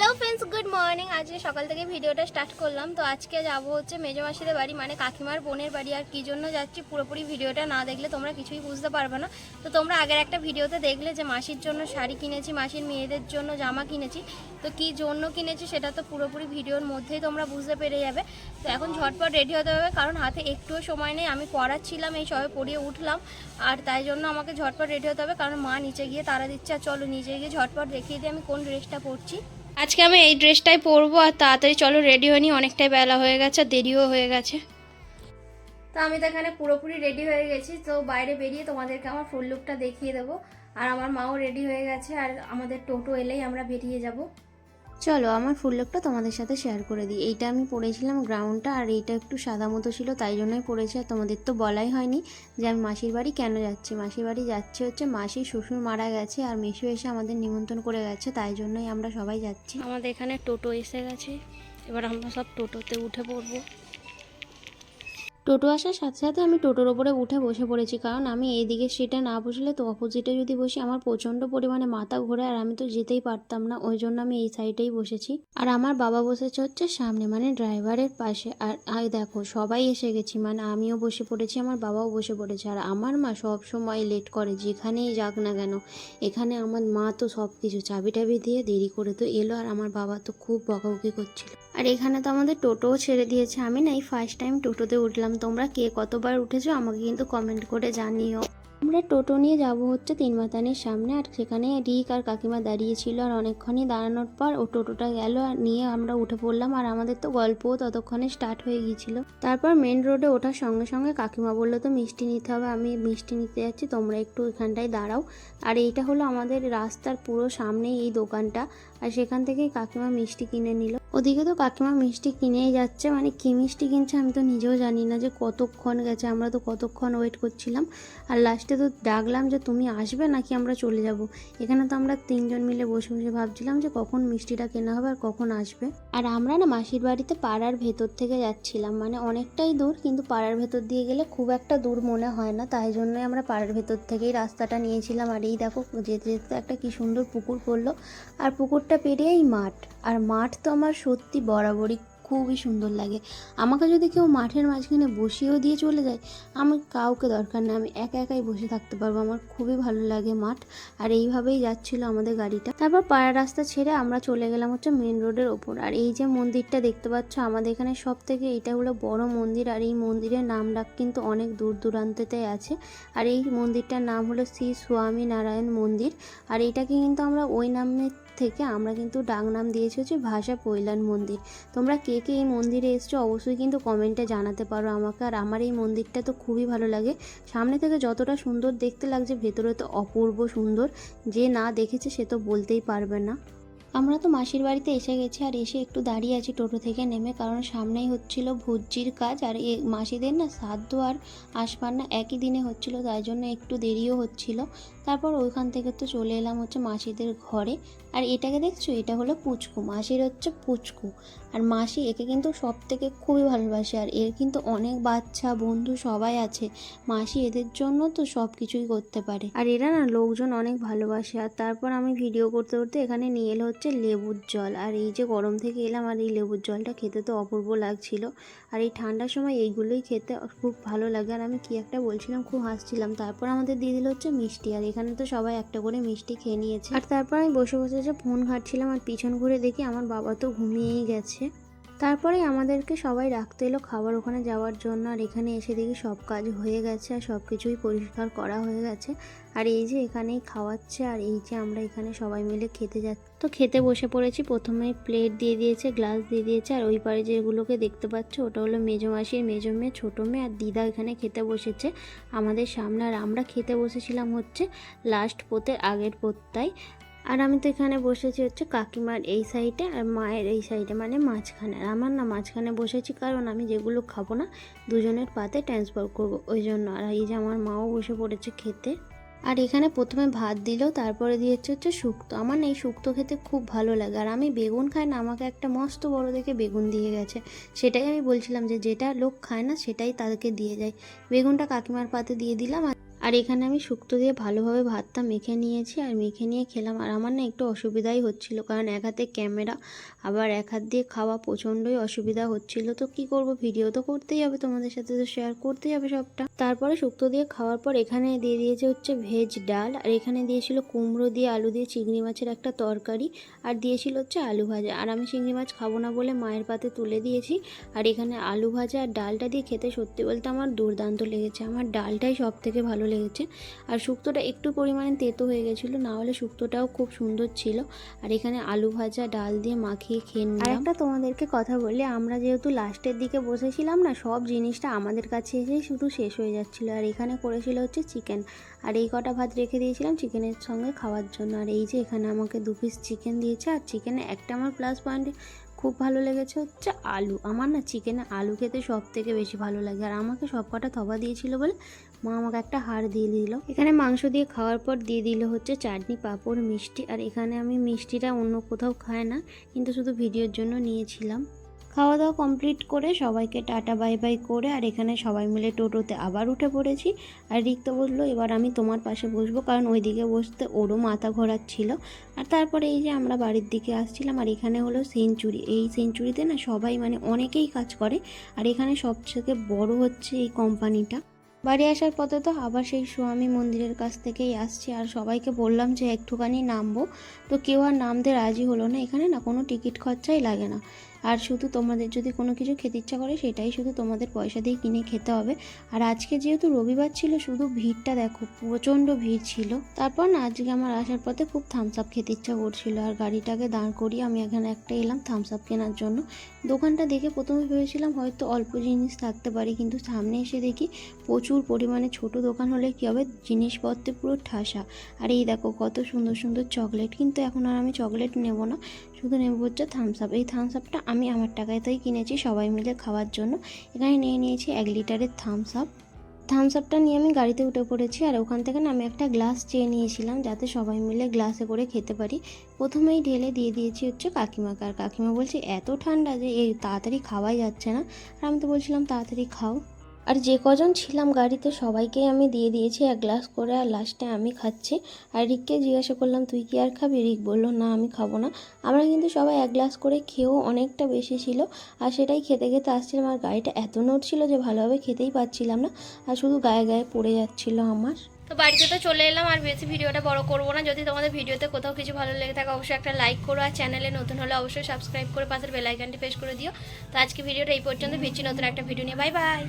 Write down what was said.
Hello friends good morning আজকে সকাল থেকে ভিডিওটা স্টার্ট করলাম। তো আজকে যাব হচ্ছে মেজো মাসিদের বাড়ি মানে কাকিমার বোনের বাড়ি। আর কি জন্য যাচ্ছি পুরোপুরি ভিডিওটা না দেখলে তোমরা কিছুই বুঝতে পারবে না। তো তোমরা আগের একটা ভিডিওতে দেখলে যে মাসির জন্য শাড়ি কিনেছি, মাসির মেয়েদের জন্য জামা কিনেছি। তো কি জন্য কিনেছি সেটা তো পুরোপুরি ভিডিওর মধ্যেই তোমরা বুঝতে পেরে যাবে। তো এখন ঝটপট রেডি হতে হবে, কারণ হাতে একটুও সময় নেই। আমি পড়াচ্ছিলাম, এই সবে পড়িয়ে উঠলাম। আর তাই জন্য আমাকে ঝটপট রেডি হতে হবে, কারণ মা নিচে গিয়ে তারা দিচ্ছে। আর চলো নিচে গিয়ে ঝটপট দেখিয়ে দিই আমি কোন ড্রেসটা পরছি। আজকে আমি এই ড্রেসটাই পরবো আর তাড়াতাড়ি চলো রেডি হয়ে অনেকটাই বেলা হয়ে গেছে, দেরিও হয়ে গেছে। তো আমি তো এখানে পুরোপুরি রেডি হয়ে গেছি, তো বাইরে বেরিয়ে তোমাদেরকে আমার ফুল লুকটা দেখিয়ে দেবো। আর আমার মাও রেডি হয়ে গেছে, আর আমাদের টোটো এলেই আমরা বেরিয়ে যাব। চলো, আমার ফুল লোকটা তোমাদের সাথে শেয়ার করে দিই। এইটা আমি পরেছিলাম গ্রাউন্ডটা আর এইটা একটু সাদা মতো ছিল, তাই জন্যই পরেছি, আর তোমাদের তো বলাই হয়নি যে আমি মাসির বাড়ি কেন যাচ্ছি। মাসির বাড়ি যাচ্ছি হচ্ছে মাসির শ্বশুর মারা গেছে, আর মেসু এসে আমাদের নিমন্ত্রণ করে গেছে, তাই জন্যই আমরা সবাই যাচ্ছি। আমাদের এখানে টোটো এসে গেছে, এবার আমরা সব টোটোতে উঠে পড়ব। টোটো আসার সাথে সাথে আমি টোটোর ওপরে উঠে বসে পড়েছি। কারণ আমি এইদিকে সিটে না বসলে তো অপোজিটে যদি বসি, আমার প্রচণ্ড পরিমাণে মাথা ঘোরে আর আমি তো যেতেই পারতাম না। ওই জন্য আমি এই সাইডেই বসেছি। আর আমার বাবা বসেছে হচ্ছে সামনে মানে ড্রাইভারের পাশে। আর আর দেখো, সবাই এসে গেছি মানে আমিও বসে পড়েছি, আমার বাবাও বসে পড়েছে। আর আমার মা সব সময় লেট করে, যেখানেই যাক না কেন। এখানে আমার মা তো সব কিছু চাবি টাবি দিয়ে দেরি করে তো এলো, আর আমার বাবা তো খুব বকাবকি করছিল। আর এখানে তো আমাদের টোটোও ছেড়ে দিয়েছে। আমি না এই ফার্স্ট টাইম টোটোতে উঠলাম তোমরা কে কতবার উঠেছো আমাকে কিন্তু কমেন্ট করে জানিও। আমরা টোটো নিয়ে যাব হচ্ছে তিন মাতানির সামনে আর সেখানে রিক আর কাকিমা দাঁড়িয়েছিল আর অনেকক্ষণই দাঁড়ানোর পর ও টোটোটা গেল আর নিয়ে আমরা উঠে পড়লাম আর আমাদের তো গল্পও ততক্ষণে স্টার্ট হয়ে গিয়েছিল। তারপর মেন রোডে ওঠার সঙ্গে সঙ্গে কাকিমা বলল, তো মিষ্টি নিতে হবে, আমি মিষ্টি নিতে যাচ্ছি, তোমরা একটু এখানটায় দাঁড়াও। আর এইটা হলো আমাদের রাস্তার পুরো সামনেই এই দোকানটা। আর সেখান থেকেই কাকিমা মিষ্টি কিনে নিল। ওদিকে তো কাকিমা মিষ্টি কিনেই যাচ্ছে মানে কী মিষ্টি কিনছে আমি তো নিজেও জানি না যে কতক্ষণ গেছে, আমরা তো কতক্ষণ ওয়েট করছিলাম। আর লাস্টে তো ডাকলাম যে তুমি আসবে নাকি আমরা চলে যাব? এখানে তো আমরা তিনজন মিলে বসে বসে ভাবছিলাম যে কখন মিষ্টিটা কেনা হবে আর কখন আসবে। আর আমরা না মাসির বাড়িতে পাড়ার ভেতর থেকে যাচ্ছিলাম মানে অনেকটাই দূর, কিন্তু পাড়ার ভেতর দিয়ে গেলে খুব একটা দূর মনে হয় না, তাই জন্যই আমরা পাড়ার ভেতর থেকেই রাস্তাটা নিয়েছিলাম। আর এই দেখো, যেতে যেতে একটা কি সুন্দর পুকুর পড়ল। আর পুকুরটা পেরিয়েই মাঠ, আর মাঠ তো আমার সত্যি বরাবরই খুবই সুন্দর লাগে। আমাকে যদি কেউ মাঠের মাঝখানে বসিয়েও দিয়ে চলে যায়, আমার কাউকে দরকার না আমি একা একাই বসে থাকতে পারব। আমার খুবই ভালো লাগে মাঠ। আর এইভাবেই যাচ্ছিল আমাদের গাড়িটা। তারপর পাড়া রাস্তা ছেড়ে আমরা চলে গেলাম হচ্ছে মেন রোডের ওপর। আর এই যে মন্দিরটা দেখতে পাচ্ছ, আমাদের এখানে সব থেকে এটা হলো বড় মন্দির। আর এই মন্দিরের নাম ডাক কিন্তু অনেক দূর দূরান্তেতে আছে। আর এই মন্দিরটার নাম হলো শ্রী স্বামী নারায়ণ মন্দির। আর এইটাকে কিন্তু আমরা ওই নামের থেকে আমরা কিন্তু ডাক নাম দিয়েছি হচ্ছে ভাষা পৈলান মন্দির। তোমরা কে কে এই মন্দিরে এসছো অবশ্যই কিন্তু কমেন্টে জানাতে পারো আমাকে। আর আমার এই মন্দিরটা তো খুবই ভালো লাগে। সামনে থেকে যতটা সুন্দর দেখতে লাগছে, ভেতরে তো অপূর্ব সুন্দর। যে না দেখেছে সে তো বলতেই পারবে না। আমরা তো মাসির বাড়িতে এসে গেছি আর এসে একটু দাঁড়িয়ে আছি টোটো থেকে নেমে, কারণ সামনেই হচ্ছিল ভুজির কাজ আর এ মাসিদের না সাধ্য আর আসবার না একই দিনে হচ্ছিল, তাই জন্য একটু দেরিও হচ্ছিল। তারপর ওইখান থেকে তো চলে এলাম হচ্ছে মাসিদের ঘরে। আর এটাকে দেখছ? এটা হলো পুচকু, মাসির হচ্ছে পুচকু। আর মাসি একে কিন্তু সব থেকে খুবই ভালোবাসে আর এর কিন্তু অনেক বাচ্চা, বন্ধু সবাই আছে। মাসি এদের জন্য তো সব কিছুই করতে পারে। আর এরা না লোকজন অনেক ভালোবাসে। আর তারপর আমি ভিডিও করতে করতে এখানে নিয়ে এলো হচ্ছে লেবুর জল। আর এই যে গরম থেকে এলাম, আর এই লেবুর জলটা খেতে তো অপূর্ব লাগছিল। আর এই ঠান্ডার সময় এইগুলোই খেতে খুব ভালো লাগে। আর আমি কি একটা বলছিলাম, খুব হাসছিলাম। তারপর আমাদের দিয়ে দিল হচ্ছে মিষ্টি। আর এখানে তো সবাই একটা করে মিষ্টি খেয়ে নিয়েছে। আর তারপর আমি বসে বসে যে ফোন ঘাটছিলাম, আর পিছন ঘুরে দেখি আমার বাবা তো ঘুমিয়েই গেছে। তারপরে আমাদেরকে সবাই রাখতে এলো খাবার ওখানে যাওয়ার জন্য। আর এখানে এসে দেখি সব কাজ হয়ে গেছে আর সব কিছুই পরিষ্কার করা হয়ে গেছে। আর এই যে এখানেই খাওয়াচ্ছে আর এই যে আমরা এখানে সবাই মিলে খেতে যাচ্ছি। তো খেতে বসে পড়েছি, প্রথমে প্লেট দিয়ে দিয়েছে গ্লাস দিয়ে দিয়েছে। আর ওই পারে যেগুলোকে দেখতে পাচ্ছ ওটা হলো মেজো মাসির মেজো মেয়ে, ছোটো মেয়ে আর দিদা এখানে খেতে বসেছে আমাদের সামনে। আর আমরা খেতে বসেছিলাম হচ্ছে লাস্ট পোতের আগের পোতটাই। আর আমি তো এখানে বসেছি হচ্ছে কাকিমার এই সাইডে আর মায়ের এই সাইডে মানে মাঝখানে। আর আমার না মাঝখানে বসেছি কারণ আমি যেগুলো খাব না দুজনের পাতে ট্রান্সফার করব, ওই জন্য। আর এই যে আমার মাও বসে পড়েছে খেতে। আর এখানে প্রথমে ভাত দিল, তারপরে দিয়েছে হচ্ছে শুক্তো। আমার না এই শুক্তো খেতে খুব ভালো লাগে। আর আমি বেগুন খাই না, আমাকে একটা মস্ত বড় দেখে বেগুন দিয়ে গেছে। সেটাই আমি বলছিলাম যে যেটা লোক খায় না সেটাই তাদেরকে দিয়ে যায়। বেগুনটা কাকিমার পাতে দিয়ে দিলাম আর- এখানে আমি শুক্তো দিয়ে ভালোভাবে ভাতটা মেখে নিয়েছি আর মেখে নিয়ে খেলাম। আর আমার না একটু অসুবিধাই হচ্ছিল, কারণ এক হাতে ক্যামেরা, আবার এক হাত দিয়ে খাওয়া প্রচণ্ডই অসুবিধা হচ্ছিল। তো কি করব? ভিডিও তো করতেই হবে, তোমাদের সাথে তো শেয়ার করতেই হবে সবটা। তারপরে শুক্তো দিয়ে খাওয়ার পর এখানে দিয়ে দিয়েছে হচ্ছে ভেজ ডাল, আর এখানে দিয়েছিল কুমড়ো দিয়ে আলু দিয়ে চিংড়ি মাছের একটা তরকারি, আর দিয়েছিল হচ্ছে আলু ভাজা। আর আমি চিংড়ি মাছ খাব না বলে মায়ের পাতে তুলে দিয়েছি, আর এখানে আলু ভাজা আর ডালটা দিয়ে খেতে সত্যি বলতে আমার দুর্দান্ত লেগেছে। আমার ডালটাই সব থেকে ভালো লেগেছে। আর শুক্তোটা একটু পরিমাণে তেতো হয়ে গেছিল, না হলে শুক্তোটাও খুব সুন্দর ছিল। আর এখানে আলু ভাজা, ডাল দিয়ে মাখিয়ে খেয়ে নিলাম। একটা তোমাদেরকে কথা বলি, আমরা যেহেতু লাস্টের দিকে বসেছিলাম না, সব জিনিসটা আমাদের কাছে এসেই শুধু শেষ হয়ে যাচ্ছিল। আর এখানে করেছিল হচ্ছে চিকেন। আর এই কটা ভাত রেখে দিয়েছিলাম চিকেনের সঙ্গে খাওয়ার জন্য। আর এই যে এখানে আমাকে দু পিস চিকেন দিয়েছে, আর চিকেনে একটা আমার প্লাস পয়েন্ট খুব ভালো লেগেছে হচ্ছে আলু। আমার না চিকেনে আলু খেতে সব থেকে বেশি ভালো লাগে। আর আমাকে সব কটা থবা দিয়েছিল বলে মা আমাকে একটা হাড় দিয়ে দিল। এখানে মাংস দিয়ে খাওয়ার পর দিয়ে দিল হচ্ছে চাটনি, পাঁপড়, মিষ্টি। আর এখানে আমি মিষ্টিটা অন্য কোথাও খাই না, কিন্তু শুধু ভিডিওর জন্য নিয়েছিলাম। খাওয়া দাওয়া কমপ্লিট করে সবাইকে টাটা, বাই বাই করে, আর এখানে সবাই মিলে টোটোতে আবার উঠে পড়েছি। আর রিক্ত বলল, এবার আমি তোমার পাশে বসবো, কারণ ওইদিকে বসতে ওরও মাথা ঘোরাচ্ছিল। আর তারপরে এই যে আমরা বাড়ির দিকে আসছিলাম, আর এখানে হলো সেঞ্চুরি। এই সেঞ্চুরিতে না সবাই মানে অনেকেই কাজ করে, আর এখানে সবথেকে বড় হচ্ছে এই কোম্পানিটা। বাড়ি আসার পথে তো আবার সেই স্বামী মন্দিরের কাছ থেকেই আসছি। আর সবাইকে বললাম যে একটুখানি নামবো। তো কেউ আর নামতে রাজি হলো না। এখানে না কোনো টিকিট খরচাই লাগে না। আর শুধু তোমাদের যদি কোনো কিছু খেতে ইচ্ছা করে, সেটাই শুধু তোমাদের পয়সা দিয়ে কিনে খেতে হবে। আর আজকে যেহেতু রবিবার ছিল, শুধু ভিড়টা দেখো, প্রচণ্ড ভিড় ছিল। তারপর না, আজকে আমার আসার পথে খুব থামস আপ খেতে ইচ্ছা করছিল। আর গাড়িটাকে দাঁড় করিয়ে আমি এখানে একটা এলাম থামস আপ কেনার জন্য। দোকানটা দেখে প্রথমে ভেবেছিলাম হয়তো অল্প জিনিস থাকতে পারে, কিন্তু সামনে এসে দেখি প্রচুর পরিমাণে ছোট দোকান হলে কী হবে? জিনিসপত্রে পুরো ঠাসা। আর এই দেখো কত সুন্দর সুন্দর চকলেট কিন্তু এখন আর আমি চকলেট নেব না। শুধু নেব হচ্ছে থামস আপ এই থামস আপটা আমি আমার টাকাতেই কিনেছি সবাই মিলে খাওয়ার জন্য। এখানে নিয়ে নিয়েছি এক লিটারের থামস আপ থামস আপটা নিয়ে আমি গাড়িতে উঠে পড়েছি আর ওখান থেকে না আমি একটা গ্লাস চেয়ে নিয়েছিলাম যাতে সবাই মিলে গ্লাসে করে খেতে পারি। প্রথমেই ঢেলে দিয়ে দিয়েছি হচ্ছে কাকিমাকে আর কাকিমা বলছে, এত ঠান্ডা যে এই তাড়াতাড়ি খাওয়াই যাচ্ছে না। আর আমি তো বলছিলাম, তাড়াতাড়ি খাও। আর যে কজন ছিলাম গাড়িতে সবাইকেই আমি দিয়ে দিয়েছি এক গ্লাস করে আর লাস্টে আমি খাচ্ছি। আর রিককে জিজ্ঞাসা করলাম তুই কি আর খাবি? রিক বলল না আমি খাব না। আমরা কিন্তু সবাই এক গ্লাস করে খেয়েও অনেকটা বেশি ছিল। আর সেটাই খেতে খেতে আসছিলাম আর গাড়িটা এত নোট ছিল যে ভালোভাবে খেতেই পাচ্ছিলাম না। আর শুধু গায়ে গায়ে পড়ে যাচ্ছিল আমার। তো বাড়িতে তো চলে এলাম আর বেশি ভিডিওটা বড় করব না। যদি তোমাদের ভিডিওতে কোথাও কিছু ভালো লেগে থাকে অবশ্যই একটা লাইক করো। আর চ্যানেলে নতুন হলে অবশ্যই সাবস্ক্রাইব করে পাশের বেল আইকনটি প্রেস করে দিও। তো আজকে ভিডিওটা এই পর্যন্ত। ভিচ্ছি নতুন একটা ভিডিও নিয়ে। Bye bye